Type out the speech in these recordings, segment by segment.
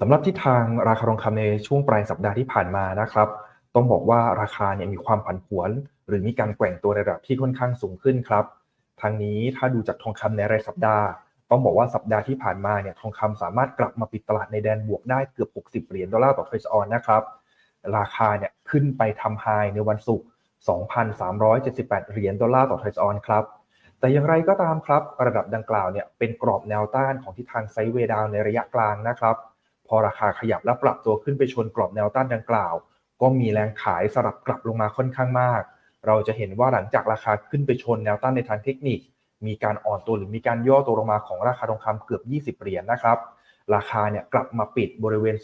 สำหรับทิศทางราคาทองคำในช่วงปลายสัปดาห์ที่ผ่านมานะครับ ต้องบอกว่าราคาเนี่ยมีความผันผวน หรือมีการแกว่งตัวในระดับที่ค่อนข้างสูงขึ้นครับทางนี้ถ้าดูจากทองคำในรายสัปดาห์ ต้องบอกว่าสัปดาห์ที่ผ่านมาเนี่ยทองคำสามารถกลับมาปิดตลาดในแดนบวกได้เกือบ 60 เหรียญดอลลาร์ต่อทรัลล์ออนนะครับ ราคาเนี่ยขึ้นไปทำไฮในวันศุกร์2,378 เหรียญดอลลาร์ต่อทรัลล์ออนครับแต่อย่างไรก็ตามครับ ระดับดังกล่าวเนี่ยเป็นกรอบแนวต้านของทิศทางไซด์เวดาวในระยะกลางนะครับ พอราคาขยับและปรับตัวขึ้นไปชนกรอบแนวต้านดังกล่าว ก็มีแรงขายสลับกลับลงมาค่อนข้างมาก เราจะเห็นว่าหลังจากราคาขึ้นไปชนแนวต้านในทางเทคนิค มีการอ่อนตัวหรือมีการย่อตัวลงมาของราคาทองคำเกือบ 20 เหรียญนนะครับ ราคาเนี่ยกลับมาปิดบริเวณ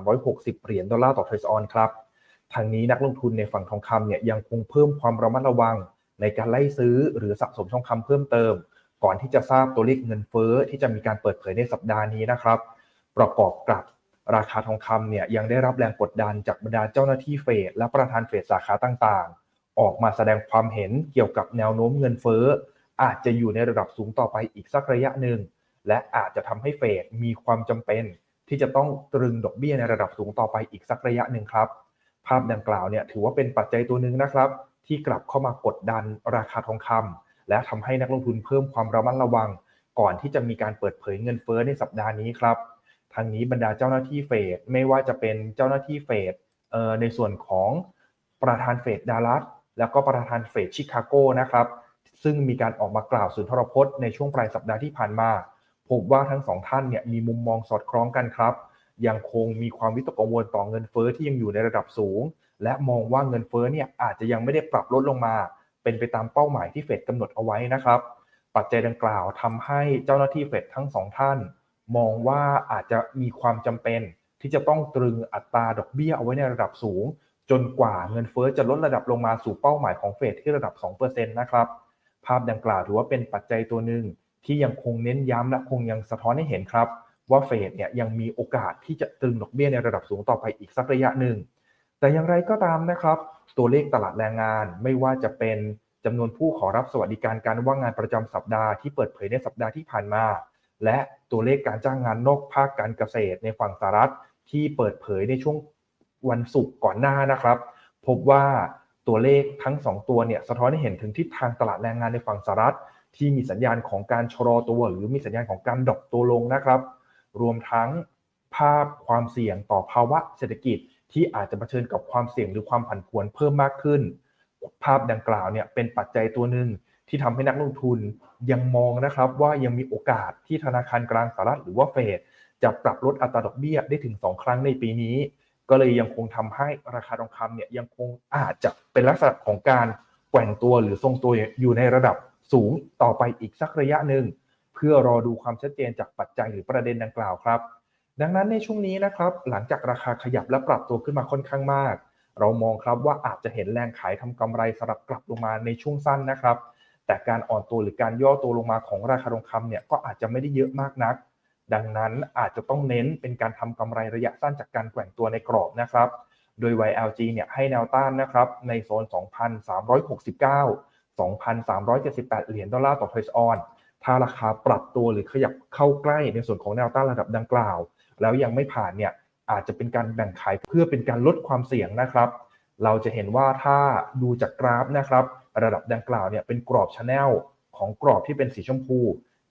2,360 เหรียญดอลลาร์ต่อทรัลล์ออนครับทางนี้นักลงทุนในฝั่งทองคำเนี่ยยังคงเพิ่มความระมัดระวัง ในการไล่ซื้อหรือสะสมทองคำเพิ่มเติม ก่อนที่จะทราบตัวเลขเงินเฟ้อที่จะมีการเปิดเผยในสัปดาห์นี้นะครับ ประกอบกับราคาทองคำเนี่ยยังได้รับแรงกดดันจากบรรดาเจ้าหน้าที่เฟดและประธานเฟดสาขาต่างๆ ออกมาแสดงความเห็นเกี่ยวกับแนวโน้มเงินเฟ้อ อาจจะอยู่ในระดับสูงต่อไปอีกสักระยะหนึ่ง และอาจจะทำให้เฟดมีความจำเป็น ที่จะต้องตรึงดอกเบี้ยในระดับสูงต่อไปอีกสักระยะหนึ่งครับ ภาพดังกล่าวเนี่ยถือว่าเป็นปัจจัยตัวหนึ่งนะครับ ที่กลับเข้ามากดดันราคาทองคำและทำให้นักลงทุนเพิ่มความระมัดระวัง ก่อนที่จะมีการเปิดเผยเงินเฟ้อในสัปดาห์นี้ครับ ทางนี้บรรดาเจ้าหน้าที่เฟดไม่ว่าจะเป็นเจ้าหน้าที่เฟดในส่วนของประธานเฟดดัลลัสแล้วก็ประธานเฟดชิคาโกนะครับซึ่งมีการออกมากล่าวสุนทรพจน์ในช่วงปลายสัปดาห์ที่ผ่านมา พบว่าทั้งสองท่านเนี่ยมีมุมมองสอดคล้องกันครับ ยังคงมีความวิตกกังวลต่อเงินเฟ้อที่ยังอยู่ในระดับสูง และมองว่าเงินเฟ้อเนี่ยอาจจะยังไม่ได้ปรับลดลงมา เป็นไปตามเป้าหมายที่เฟดกำหนดเอาไว้นะครับ ปัจจัยดังกล่าวทำให้เจ้าหน้าที่เฟดทั้งสองท่าน มองว่าอาจจะมีความจำเป็นที่จะต้องตรึงอัตราดอกเบี้ยเอาไว้ในระดับสูง จนกว่าเงินเฟ้อจะลดระดับลงมาสู่เป้าหมายของเฟดที่ระดับ 2%นะครับ ภาพดังกล่าวถือว่าเป็นปัจจัยตัวหนึ่งที่ยังคงเน้นย้ำและคงยังสะท้อนให้เห็นครับ ว่าเฟดเนี่ยยังมีโอกาสที่จะตรึงดอกเบี้ยในระดับสูงต่อไปอีกสักระยะหนึ่ง แต่อย่างไรก็ตามนะครับ ตัวเลขตลาดแรงงานไม่ว่าจะเป็นจำนวนผู้ขอรับสวัสดิการการว่างงานประจำสัปดาห์ที่เปิดเผยในสัปดาห์ที่ผ่านมา และตัวเลขการจ้างงานนอกภาคการเกษตรในฝั่งสหรัฐที่เปิดเผยในช่วงวันศุกร์ก่อนหน้านะครับ พบว่าตัวเลขทั้ง 2 ตัวเนี่ยสะท้อนให้เห็นถึงทิศทางตลาดแรงงานในฝั่งสหรัฐ ที่มีสัญญาณของการชะลอตัว หรือมีสัญญาณของการดรอปตัวลงนะครับ รวมทั้งภาพความเสี่ยงต่อภาวะเศรษฐกิจ ที่อาจจะเผชิญกับความเสี่ยงหรือความผันผวนเพิ่มมากขึ้น ภาพดังกล่าวเนี่ยเป็นปัจจัยตัวหนึ่ง ที่ทำให้นักลงทุนยังมองนะครับว่ายังมีโอกาสที่ธนาคารกลางสหรัฐหรือว่าเฟดจะปรับลดอัตราดอกเบี้ยได้ถึง 2 ครั้งในปีนี้ ก็เลยยังคงทำให้ราคาทองคำเนี่ยยังคงอาจจะเป็นลักษณะของการแกว่งตัวหรือทรงตัวอยู่ในระดับสูงต่อไปอีกสักระยะหนึ่งเพื่อรอดูความชัดเจนจากปัจจัยหรือประเด็นดังกล่าวครับ ดังนั้นในช่วงนี้นะครับหลังจากราคาขยับและปรับตัวขึ้นมาค่อนข้างมาก เรามองครับว่าอาจจะเห็นแรงขายทำกำไรสลับกลับลงมาในช่วงสั้นนะครับ แต่การอ่อนตัวหรือการย่อตัวลงมาของราคาทองคำเนี่ยก็อาจจะไม่ได้เยอะมากนัก ดังนั้นอาจจะต้องเน้นเป็นการทำกำไรระยะสั้นจากการแกว่งตัวในกรอบนะครับ โดย YLG เนี่ยให้แนวต้านนะครับในโซน 2,369 2,378 เหรียญดอลลาร์ต่อทรัลล์ออนถ้าราคาปรับตัวหรือขยับเข้าใกล้ในส่วนของแนวต้านระดับดังกล่าว แล้วยังไม่ผ่านเนี่ยอาจจะเป็นการแบ่งขายเพื่อเป็นการลดความเสี่ยงนะครับ เราจะเห็นว่าถ้าดูจากกราฟนะครับ ระดับดังกล่าวเนี่ยเป็นกรอบชแนลของกรอบที่เป็นสีชมพู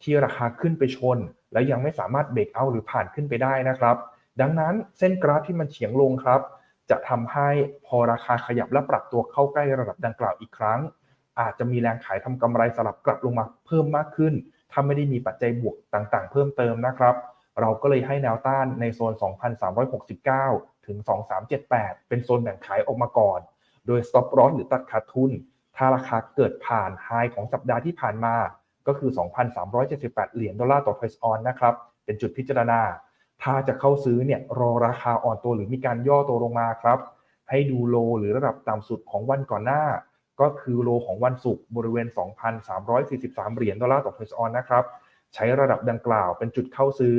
ที่ราคาขึ้นไปชน แล้วยังไม่สามารถเบรกเอาหรือผ่านขึ้นไปได้นะครับ ดังนั้นเส้นกราฟที่มันเฉียงลงครับ จะทำให้พอราคาขยับและปรับตัวเข้าใกล้ระดับดังกล่าวอีกครั้ง อาจจะมีแรงขายทำกำไรสลับกลับลงมาเพิ่มมากขึ้น ถ้าไม่ได้มีปัจจัยบวกต่างๆ เพิ่มเติมนะครับ เราก็เลยให้แนวต้านในโซน 2,369 ถึง 2,378 เป็นโซนแบ่งขายออกมาก่อน โดย stop loss หรือตัดขาดทุน ถ้าราคาเกิดผ่านไฮของสัปดาห์ที่ผ่านมา ก็คือ 2,378 เหรียญดอลลาร์ต่อทรัลล์ออนนะครับ เป็นจุดพิจารณา ถ้าจะเข้าซื้อเนี่ยรอราคาอ่อนตัวหรือมีการย่อตัวลงมาครับ ให้ดูโลหรือระดับต่ำสุดของวันก่อนหน้า ก็คือโลของวันศุกร์บริเวณ 2,343 เหรียญดอลลาร์ต่อทรัลล์ออนนะครับ ใช้ระดับดังกล่าวเป็นจุดเข้าซื้อ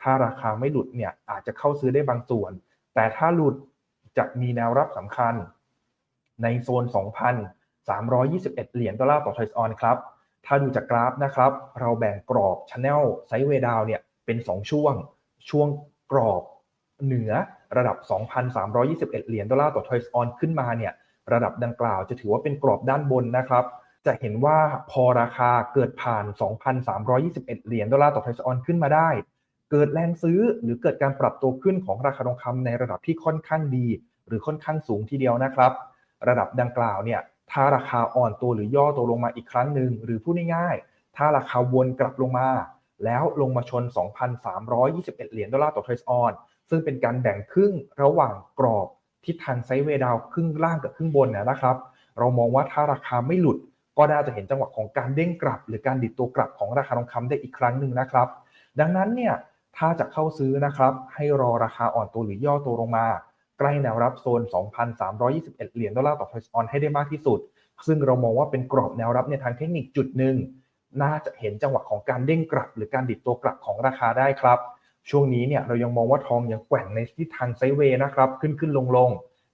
ถ้าราคาไม่หลุดเนี่ยอาจจะเข้าซื้อได้บางส่วน แต่ถ้าหลุดจะมีแนวรับสำคัญ ในโซน 2,000 321 เหรียญดอลลาร์ต่อทรัลล์ออนครับ ถ้าดูจากกราฟนะครับ เราแบ่งกรอบช n แนลไซด์เวดาวเนี่ยเป็น 2 ช่วง ช่วงกรอบเหนือระดับ 2,321 เหรียญดอลลาร์ต่อทอยส์ออนขึ้นมาเนี่ยระดับดังกล่าวจะถือว่าเป็นกรอบด้านบนนะครับ จะเห็นว่าพอราคาเกิดผ่าน 2,321 เหรียญดอลลาร์ต่อทอยส์ออนขึ้นมาได้ เกิดแรงซื้อหรือเกิดการปรับตัวขึ้นของราคาทองคำในระดับที่ค่อนข้างดี หรือค่อนข้างสูงทีเดียวนะครับ ระดับดังกล่าวเนี่ย ถ้าราคาอ่อนตัวหรือย่อตัวลงมาอีกครั้งหนึ่งหรือพูดง่ายๆ ถ้าราคาวนกลับลงมา แล้วลงมาชน 2,321 เหรียญดอลลาร์ต่อเทรอยส์ออนซึ่งเป็นการแบ่งครึ่งระหว่างกรอบทิศทางไซด์เวดาวครึ่งล่างกับครึ่งบนนะครับ เรามองว่าถ้าราคาไม่หลุด ก็น่าจะเห็นจังหวะของการเด้งกลับ หรือการดิดตัวกลับของราคาทองคำได้อีกครั้งหนึ่งนะครับ ดังนั้นเนี่ยถ้าจะเข้าซื้อนะครับให้รอราคาอ่อนตัวหรือย่อตัวลงมา ใกล้แนวรับโซน 2,321 เหรียญดอลลาร์ต่อทอยส์ออนให้ได้มากที่สุด ซึ่งเรามองว่าเป็นกรอบแนวรับในทางเทคนิคจุดหนึ่งน่าจะเห็นจังหวะของการเด้งกลับ หรือการดิดตัวกลับของราคาได้ครับ ช่วงนี้เนี่ยเรายังมองว่าทองยังแกว่งในทิศทางไซเวย์นะครับ ขึ้นขึ้นลงลง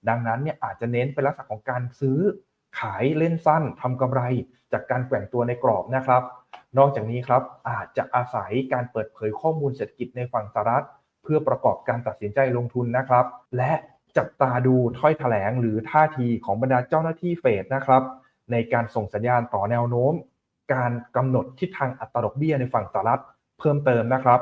ดังนั้นเนี่ยอาจจะเน้นเป็นลักษณะของการซื้อขายเล่นสั้นทำกำไร จากการแกว่งตัวในกรอบนะครับ นอกจากนี้ครับอาจจะอาศัยการเปิดเผยข้อมูลเศรษฐกิจในฝั่งสหรัฐ เพื่อประกอบการตัดสินใจลงทุนนะครับ และจับตาดูถ้อยแถลงหรือท่าทีของบรรดาเจ้าหน้าที่เฟดนะครับ ในการส่งสัญญาณต่อแนวโน้ม การกำหนดทิศทางอัตราดอกเบี้ยในฝั่งสหรัฐเพิ่มเติมนะครับ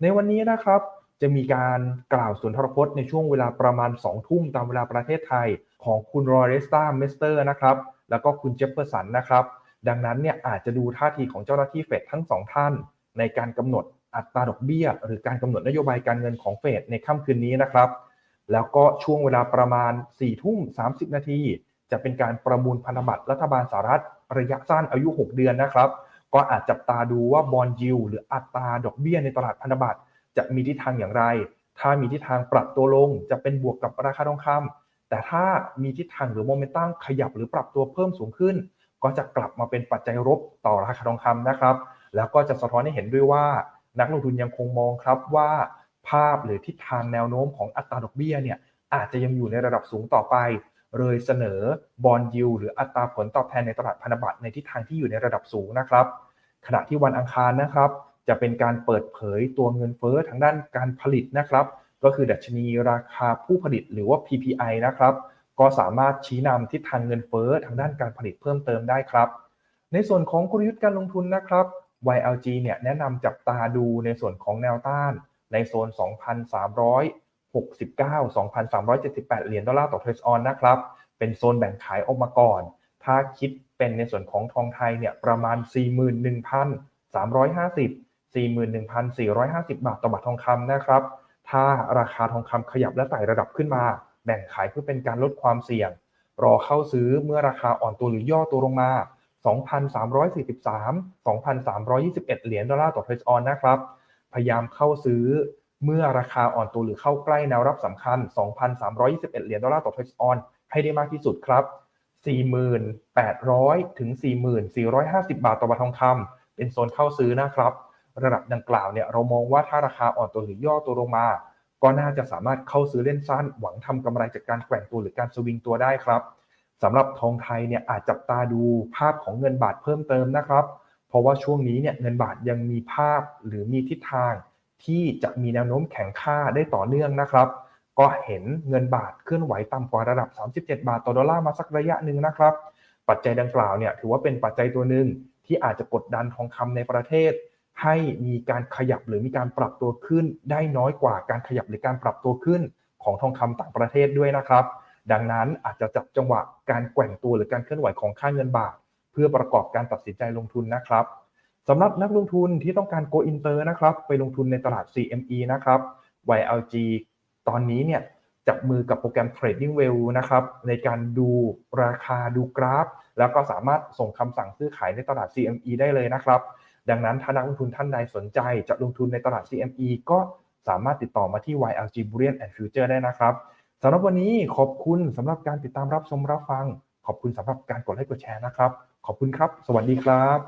ในวันนี้นะครับจะมีการกล่าวสุนทรพจน์ในช่วงเวลาประมาณ 2 ทุ่มตามเวลาประเทศไทย ของคุณรอเรสตาเมสเตอร์นะครับ แล้วก็คุณเจฟเฟอร์สันนะครับ ดังนั้นเนี่ยอาจจะดูท่าทีของเจ้าหน้าที่เฟดทั้งสองท่าน ในการกำหนด อัตราดอกเบี้ย หรือการกำหนดนโยบายการเงินของเฟดในค่ำคืนนี้นะครับ แล้วก็ช่วงเวลาประมาณ4ทุ่ม30นาที จะเป็นการประมูลพันธบัตรรัฐบาลสหรัฐระยะสั้นอายุ 6 เดือนนะครับ ก็อาจจับตาดูว่าบอลยิวหรืออัตราดอกเบี้ยในตลาดพันธบัตรจะมีทิศทางอย่างไร ถ้ามีทิศทางปรับตัวลง จะเป็นบวกกับราคาทองคำแต่ถ้ามีทิศทางหรือโมเมนตัมขยับหรือปรับตัวเพิ่มสูงขึ้น ก็จะกลับมาเป็นปัจจัยรบต่อราคาทองคำนะครับ แล้วก็จะสะท้อนให้เห็นด้วยว่า นักลงทุนยังคงมองครับว่าภาพหรือทิศทางแนวโน้มของอัตราดอกเบี้ยเนี่ยอาจจะยังอยู่ในระดับสูงต่อไป เลยเสนอบอลยูหรืออัตราผลตอบแทนในตลาดพันธบัตรในทิศทางที่อยู่ในระดับสูงนะครับ ขณะที่วันอังคารนะครับ จะเป็นการเปิดเผยตัวเงินเฟ้อทางด้านการผลิตนะครับ ก็คือดัชนีราคาผู้ผลิตหรือว่า PPI นะครับ ก็สามารถชี้นำทิศทางเงินเฟ้อทางด้านการผลิตเพิ่มเติมได้ครับ ในส่วนของกลยุทธ์การลงทุนนะครับ YLG เนี่ยแนะนำจับตาดูในส่วนของแนวต้านในโซน 2,369 2,378 เหรียญดอลลาร์ต่อเทรซออนนะครับ เป็นโซนแบ่งขายออกมาก่อน ถ้าคิดเป็นในส่วนของทองไทยเนี่ยประมาณ 41,350 41,450 บาทต่อบาททองคำนะครับ ถ้าราคาทองคำขยับและไต่ระดับขึ้นมา แบ่งขายเพื่อเป็นการลดความเสี่ยง รอเข้าซื้อเมื่อราคาอ่อนตัวหรือย่อตัวลงมา 2,343 2,321 เหรียญดอลลาร์ต่อเทรซออนนะครับ พยายามเข้าซื้อเมื่อราคาอ่อนตัวหรือเข้าใกล้แนวรับสำคัญ 2,321 เหรียญดอลลาร์ต่อเทรซออนให้ได้มากที่สุดครับ 4,800 ถึง 4,450 บาทต่อบาททองคำเป็นโซนเข้าซื้อนะครับ ระดับดังกล่าวเนี่ยเรามองว่าถ้าราคาอ่อนตัวหรือย่อตัวลงมาก็น่าจะสามารถเข้าซื้อเล่นสั้น หวังทำกำไรจากการแกว่งตัวหรือการสวิงตัวได้ครับ สำหรับทองไทยเนี่ยอาจจับตาดูภาพของเงินบาทเพิ่มเติมนะครับ เพราะว่าช่วงนี้เนี่ยเงินบาทยังมีภาพหรือมีทิศทางที่จะมีแนวโน้มแข็งค่าได้ต่อเนื่องนะครับ ก็เห็นเงินบาทเคลื่อนไหวต่ำกว่าระดับ 37 บาทต่อดอลลาร์มาสักระยะหนึ่งนะครับ ปัจจัยดังกล่าวเนี่ยถือว่าเป็นปัจจัยตัวหนึ่งที่อาจจะกดดันทองคำในประเทศ ให้มีการขยับหรือมีการปรับตัวขึ้น ได้น้อยกว่าการขยับหรือการปรับตัวขึ้นของทองคำต่างประเทศด้วยนะครับ ดังนั้นอาจจะจับจังหวะการแกว่งตัวหรือการเคลื่อนไหวของค่าเงินบาท เพื่อประกอบการตัดสินใจลงทุนนะครับสำหรับนักลงทุนที่ต้องการ go inter นะครับไปลงทุนในตลาด CME นะครับ YLG ตอนนี้เนี่ยจับมือกับโปรแกรม Trading Well นะครับในการดูราคาดูกราฟ แล้วก็สามารถส่งคำสั่งซื้อขายในตลาด CME ได้เลยนะครับ ดังนั้นถ้านักลงทุนท่านใดสนใจจะลงทุนในตลาด CME ก็สามารถติดต่อมาที่ YLG Bullion and Future ได้นะครับ สำหรับวันนี้ขอบคุณสำหรับการติดตามรับชมรับฟัง ขอบคุณสำหรับการกดไลค์กดแชร์นะครับ ขอบคุณครับ สวัสดีครับ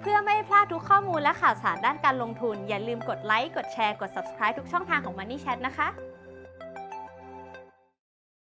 เพื่อไม่พลาดทุกข้อมูลและข่าวสารด้านการลงทุน อย่าลืมกดไลค์กดแชร์กด subscribe ทุกช่องทางของ Money Chat นะคะ